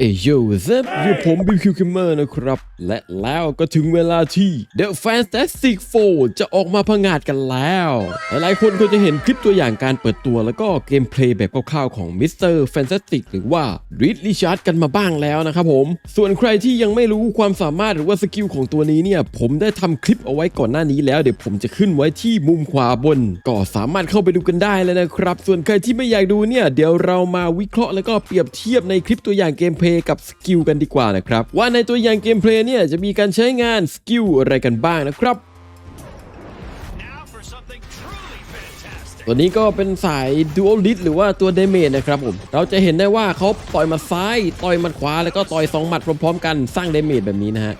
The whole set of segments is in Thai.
เอโยเซฟอยู่ผมบิวคิวคิมเมอร์นะครับ และแล้วก็ถึงเวลาที่ The Fantastic Four จะออกมาพงาดกันแล้ว หลายๆคนก็จะเห็นคลิปตัวอย่างการเปิดตัวแล้วก็เกมเพลย์แบบคร่าวๆของ Mr. Fantastic หรือว่า Reed Richard กันมาบ้างแล้วนะครับผม ส่วนใครที่ยังไม่รู้ความสามารถหรือว่าสกิลของตัวนี้เนี่ย ผมได้ทำคลิปเอาไว้ก่อนหน้านี้แล้ว เดี๋ยวผมจะขึ้นไว้ที่มุมขวาบน ก็สามารถเข้าไปดูกันได้เลยนะครับ ส่วนใครที่ไม่อยากดูเนี่ยเดี๋ยวเรามาวิเคราะห์แล้วก็เปรียบเทียบในคลิปตัวอย่างเกมเพพย์กับสกิลกันดีกว่านะครับ ว่าในตัวอย่างเกมเพลย์เนี่ยจะมีการใช้งานสกิลอะไรกันบ้างนะครับตัวนี้ก็เป็นสาย Dual l i t หรือว่าตัวเดเมจนะครับผม เราจะเห็นได้ว่าเขาต่อยมาซ้าย ต่อยมัดขวาแล้วก็ต่อย2หมัดพร้อมๆ กันสร้างเดเมจแบบนี้นะฮะ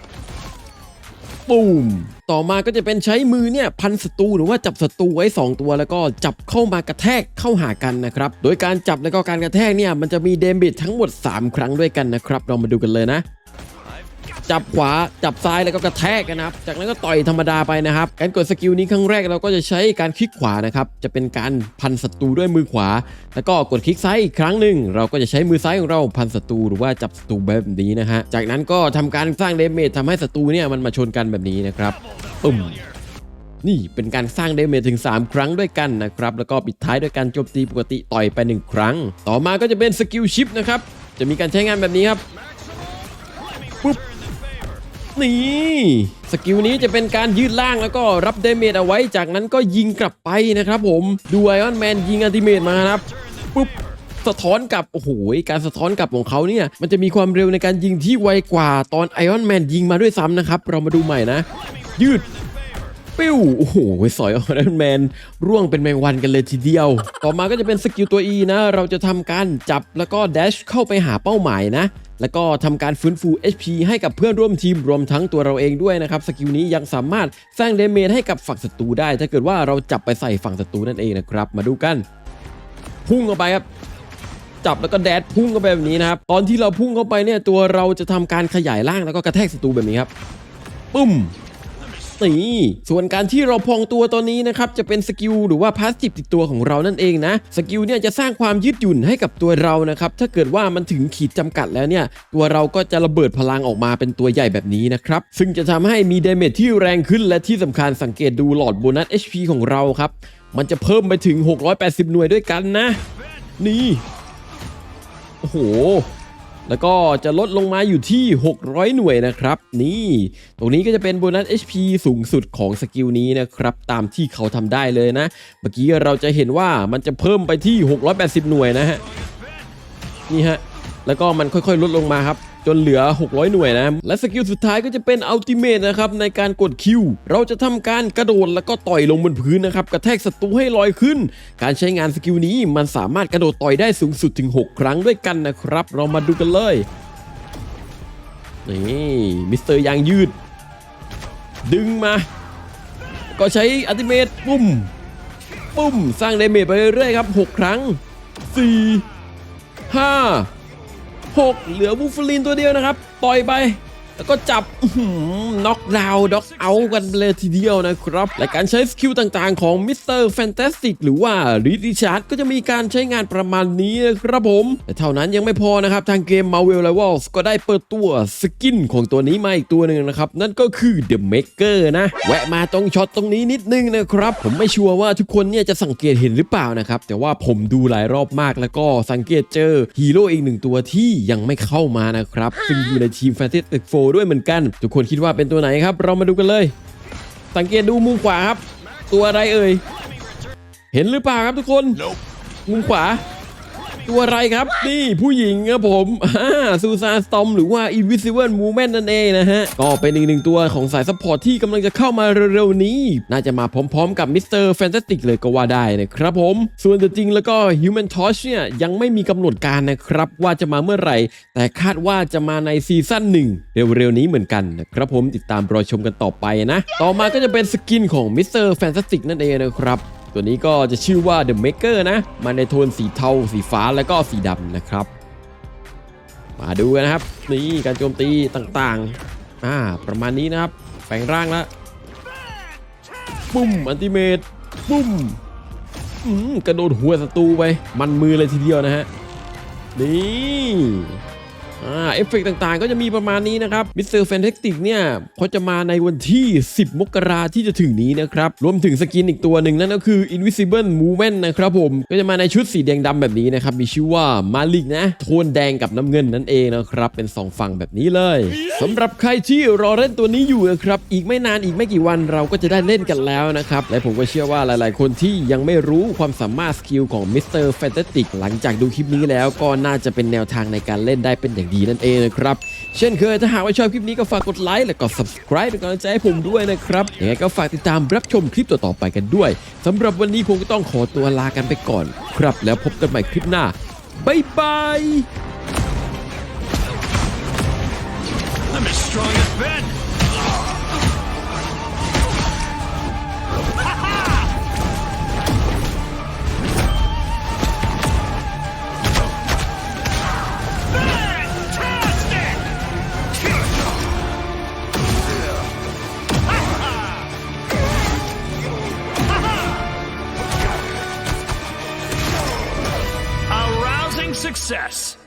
ปูม ต่อมาก็จะเป็นใช้มือเนี่ยพันศัตรูหรือว่าจับศัตรูไว้ 2 ตัว แล้วก็จับเข้ามากระแทกเข้าหากันนะครับ โดยการจับแล้วก็การกระแทกเนี่ยมันจะมีเดบิตทั้งหมด 3 ครั้งด้วยกันนะครับ เรามาดูกันเลยนะ จับขวาจับซ้ายแล้วก็กระแทกนะครับ จากนั้นก็ต่อยธรรมดาไปนะครับ การกดสกิลนี้ครั้งแรกเราก็จะใช้การคลิกขวานะครับ จะเป็นการพันศัตรูด้วยมือขวา แล้วก็กดคลิกซ้ายอีกครั้งหนึ่งเราก็จะใช้มือซ้ายของเราพันศัตรูหรือว่าจับศัตรูแบบนี้นะฮะ จากนั้นก็ทำการสร้างเดเมจทำให้ศัตรูเนี่ยมันมาชนกันแบบนี้นะครับปึ้มนี่เป็นการสร้างเดเมจถึง 3 ครั้งด้วยกันนะครับ แล้วก็ปิดท้ายด้วยการโจมตีปกติต่อยไป 1 ครั้ง ต่อมาก็จะเป็นสกิลชิปนะครับ จะมีการใช้งานแบบนี้ครับปุ๊บ นี่สกิลนี้จะเป็นการยืดล่างแล้วก็รับเดเมจเอาไว้จากนั้นก็ยิงกลับไปนะครับผมดูไอออนแมนยิงอัลติเมทมาครับปุ๊บสะท้อนกลับโอ้โหการสะท้อนกลับของเขาเนี่ยมันจะมีความเร็วในการยิงที่ไวกว่าตอนไอออนแมนยิงมาด้วยซ้ำนะครับ เรามาดูใหม่นะ ยืด ปิ้วโอ้โหสอยออนแมน ร่วงเป็นแมงวันกันเลยทีเดียว ต่อมาก็จะเป็นสกิลตัว E นะ เราจะทำการจับแล้วก็แดชเข้าไปหาเป้าหมายนะ แล้วก็ทำการฟื้นฟู HP ให้กับเพื่อนร่วมทีมรวมทั้งตัวเราเองด้วยนะครับ สกิลนี้ยังสามารถสร้างเดเมจให้กับฝั่งศัตรูได้ ถ้าเกิดว่าเราจับไปใส่ฝั่งศัตรูนั่นเองนะครับ มาดูกัน พุ่งเข้าไปครับจับแล้วก็แดดพุ่งเข้าไปแบบนี้นะครับ ตอนที่เราพุ่งเข้าไปเนี่ยตัวเราจะทำการขยายร่างแล้วก็กระแทกศัตรูแบบนี้ครับปุ้ม นี่ส่วนการที่เราพองตัวตัวนี้นะครับจะเป็นสกิลหรือว่าพาสซีฟติดตัวของเรานั่นเองนะสกิลเนี่ยจะสร้างความยืดหยุ่นให้กับตัวเรานะครับถ้าเกิดว่ามันถึงขีดจำกัดแล้วเนี่ยตัวเราก็จะระเบิดพลังออกมาเป็นตัวใหญ่แบบนี้นะครับซึ่งจะทำให้มีเดเมจที่แรงขึ้นและที่สำคัญสังเกตดูหลอดโบนัส HP ของเราครับมันจะเพิ่มไปถึง 680 หน่วยด้วยกันนะ นี่ โอ้โห แล้วก็จะลดลงมาอยู่ที่ 600 หน่วยนะครับ นี่ ตรงนี้ก็จะเป็นโบนัส HP สูงสุดของสกิลนี้นะครับ ตามที่เขาทำได้เลยนะ เมื่อกี้เราจะเห็นว่ามันจะเพิ่มไปที่ 680 หน่วยนะฮะ นี่ฮะ แล้วก็มันค่อยๆ ลดลงมาครับ จนเหลือ 600 หน่วยนะ และสกิลสุดท้ายก็จะเป็นอัลติเม e นะครับในการกดคิว เราจะทำการกระโดดแล้วก็ต่อยลงบนพื้นนะครับกระแทกศัตรูให้ลอยขึ้น การใช้งานสกิลนี้มันสามารถกระโดดต่อยได้สูงสุดถึง 6 ครั้งด้วยกันนะครับ เรามาดูกันเลยนี่มิสเตอร์ยางยืด ดึงมา ก็ใช้อัลติเม e ปุ้มปุ้มสร้างเดเมจไปเรื่อยๆครับ 6 ครั้ง 4 5 6 เหลือบูฟลินตัวเดียวนะครับ ต่อยไป แล้วก็จับน็อกดาวน์ด็อกเอากันเลยทีเดียวนะครับ และการใช้สกิลต่างๆของมิสเตอร์แฟนตาสติกหรือว่าริดิชาร์ดก็จะมีการใช้งานประมาณนี้นะครับผมแต่เท่านั้นยังไม่พอนะครับ ทางเกม Marvel Rivals ก็ได้เปิดตัวสกินของตัวนี้มาอีกตัวหนึ่งนะครับ นั่นก็คือ The Maker นะ แวะมาตรงช็อตตรงนี้นิดนึงนะครับ ผมไม่ชัวร์ว่าทุกคนเนี่ยจะสังเกตเห็นหรือเปล่านะครับ แต่ว่าผมดูหลายรอบมากแล้วก็สังเกตเจอฮีโร่อีกหนึ่งตัวที่ยังไม่เข้ามานะครับซึ่งอยู่ในทีม Fantastic Four ด้วยเหมือนกัน ทุกคนคิดว่าเป็นตัวไหนครับ เรามาดูกันเลย สังเกตดูมุมขวาครับ ตัวอะไรเอ่ย เห็นหรือเปล่าครับทุกคน มุมขวา ตัวอะไรครับนี่ผู้หญิงครับผมฮ่าซูซานสตอมหรือว่า Invisible Movement นั่นเองนะฮะ ก็เป็นอีกหนึ่งตัวของสายซัพพอร์ตที่กำลังจะเข้ามาเร็วๆนี้ น่าจะมาพร้อมๆกับมิสเตอร์แฟนตาสติกเลยก็ว่าได้นะครับผม ส่วนตัวจริงแล้วก็ Human Torch เนี่ยยังไม่มีกำหนดการนะครับ ว่าจะมาเมื่อไหร่ แต่คาดว่าจะมาในซีซั่นหนึ่งเร็วๆนี้เหมือนกันนะครับผมติดตามรอชมกันต่อไปนะ ต่อมาก็จะเป็นสกินของมิสเตอร์แฟนตาสติกนั่นเองนะครับ ตัวนี้ก็จะชื่อว่า The Maker นะ มาในโทนสีเทา สีฟ้าแล้วก็สีดำนะครับ มาดูกันนะครับ นี่การโจมตีต่างๆ อ่า ประมาณนี้นะครับ แปลงร่างแล้วปุ้ม อันติเมตปุ้มอืมกระโดดหัวศัตรูไป มันมือเลยทีเดียวนะฮะ นี่ อ่าเอฟเฟกต์ต่างๆ ก็จะมีประมาณนี้นะครับมิสเตอร์แฟนตาสติกเนี่ยเขาจะมาในวันที่ 10 มกราที่จะถึงนี้นะครับ รวมถึงสกินอีกตัวหนึ่งนั่นก็คือ Invisible Movement นะครับผม ก็จะมาในชุดสีแดงดำแบบนี้นะครับ มีชื่อว่ามาลิกนะโทนแดงกับน้ำเงินนั่นเองนะครับ เป็น 2 ฝั่งแบบนี้เลยสำหรับใครที่รอเล่นตัวนี้อยู่นะครับ อีกไม่นานอีกไม่กี่วันเราก็จะได้เล่นกันแล้วนะครับ และผมก็เชื่อว่าหลายๆ คนที่ยังไม่รู้ความสามารถสกิลของมิสเตอร์แฟนตาสติกหลังจากดูคลิปนี้แล้วก็น่าจะเป็นแนวทางในการเล่นได้เป็นอย่างดีนั่นเองนะครับ เช่นเคยถ้าหากว่าชอบคลิปนี้ก็ฝากกดไลค์และก็ subscribe เป็นกำลังใจให้ผมด้วยนะครับยังไงก็ฝากติดตามรับชมคลิปต่อๆไปกันด้วยสำหรับวันนี้ผมก็ต้องขอตัวลากันไปก่อน ครับแล้วพบกันใหม่คลิปหน้าบ๊ายบาย success.